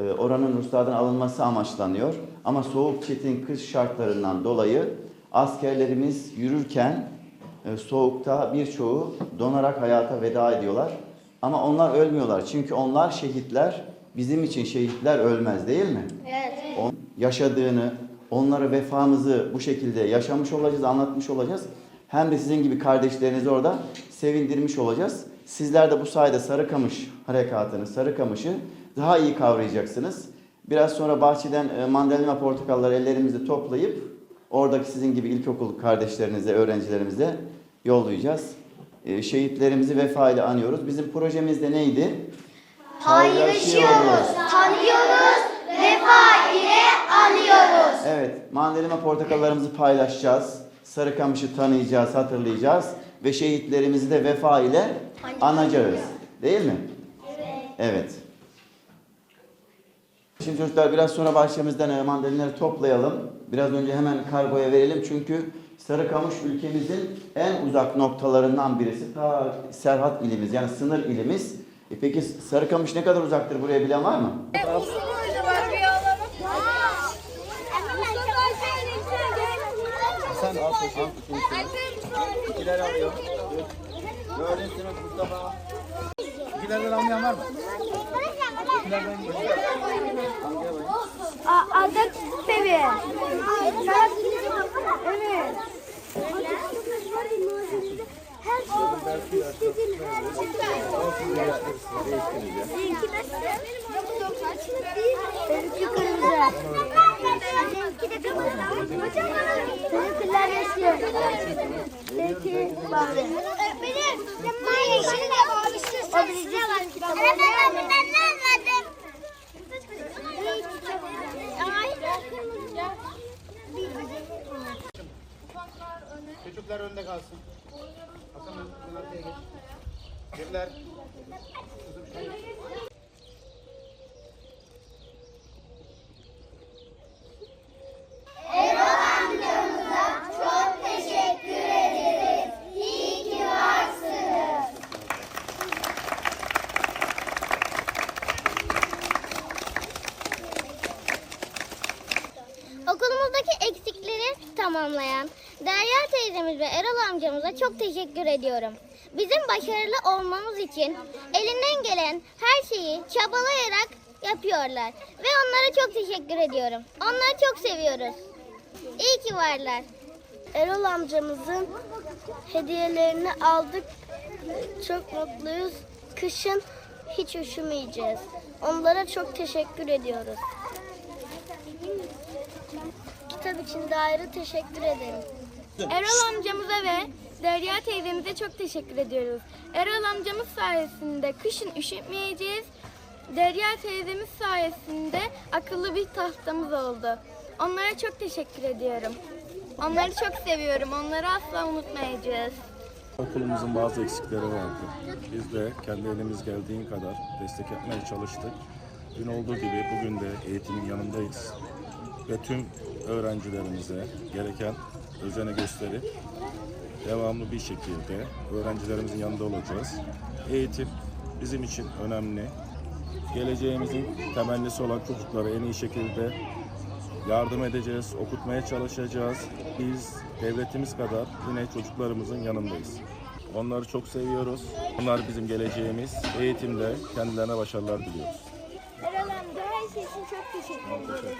e, oranın Ruslardan alınması amaçlanıyor. Ama soğuk çetin kış şartlarından dolayı askerlerimiz yürürken e, soğukta birçoğu donarak hayata veda ediyorlar. Ama onlar ölmüyorlar. Çünkü onlar şehitler. Bizim için şehitler ölmez değil mi? Evet. On- yaşadığını, onlara vefamızı bu şekilde yaşamış olacağız, anlatmış olacağız. Hem de sizin gibi kardeşlerinizi orada sevindirmiş olacağız. Sizler de bu sayede Sarıkamış harekatını, Sarıkamış'ı daha iyi kavrayacaksınız. Biraz sonra bahçeden e, mandalina portakalları ellerimizde toplayıp oradaki sizin gibi ilkokul kardeşlerinize, öğrencilerimize yollayacağız. E, Şehitlerimizi vefa ile anıyoruz. Bizim projemiz de neydi? Paylaşıyoruz, tanıyoruz, vefa ile anıyoruz. Evet, mandalina portakallarımızı paylaşacağız. Sarıkamış'ı tanıyacağız, hatırlayacağız. Ve şehitlerimizi de vefa ile anacağız. Değil mi? Evet. Şimdi çocuklar biraz sonra bahçemizden e, mandalinaları toplayalım. Biraz önce hemen kargoya verelim. Çünkü Sarıkamış ülkemizin en uzak noktalarından birisi. Ta Serhat ilimiz yani sınır ilimiz. E peki Sarıkamış ne kadar uzaktır buraya bilen var mı? Sen al çocuğum. İkiler alıyor. Böyle sınıf Mustafa. İkilerden almayan var mı? Adet seviye. Evet. Benimki kırmızı. Benimki de kırmızı. Benimkiler yeşil. Benimki mavi. Benim. Ben yeşil de mavi. O birinci sınıf. Ben ben ne Çocuklar önde kalsın. Hasan ön arkaya geç. Çocuklar. Kızım şuraya. Tamamlayan Derya teyzemiz ve Erol amcamıza çok teşekkür ediyorum. Bizim başarılı olmamız için elinden gelen her şeyi çabalayarak yapıyorlar. Ve onlara çok teşekkür ediyorum. Onları çok seviyoruz. İyi ki varlar. Erol amcamızın hediyelerini aldık. Çok mutluyuz. Kışın hiç üşümeyeceğiz. Onlara çok teşekkür ediyoruz. İçin de ayrı teşekkür ederim. Erol amcamıza ve Derya teyzemize çok teşekkür ediyoruz. Erol amcamız sayesinde kışın üşütmeyeceğiz. Derya teyzemiz sayesinde akıllı bir tahtamız oldu. Onlara çok teşekkür ediyorum. Onları çok seviyorum. Onları asla unutmayacağız. Okulumuzun bazı eksikleri vardı. Biz de kendi elimiz geldiğin kadar destek yapmaya çalıştık. Dün olduğu gibi bugün de eğitimin yanındayız. Ve tüm öğrencilerimize gereken özeni gösterip devamlı bir şekilde öğrencilerimizin yanında olacağız. Eğitim bizim için önemli. Geleceğimizin temellisi olan çocuklara en iyi şekilde yardım edeceğiz, okutmaya çalışacağız. Biz devletimiz kadar yine çocuklarımızın yanındayız. Onları çok seviyoruz. Onlar bizim geleceğimiz. Eğitimde kendilerine başarılar diliyoruz. Erol amca her şey için çok teşekkür ederim.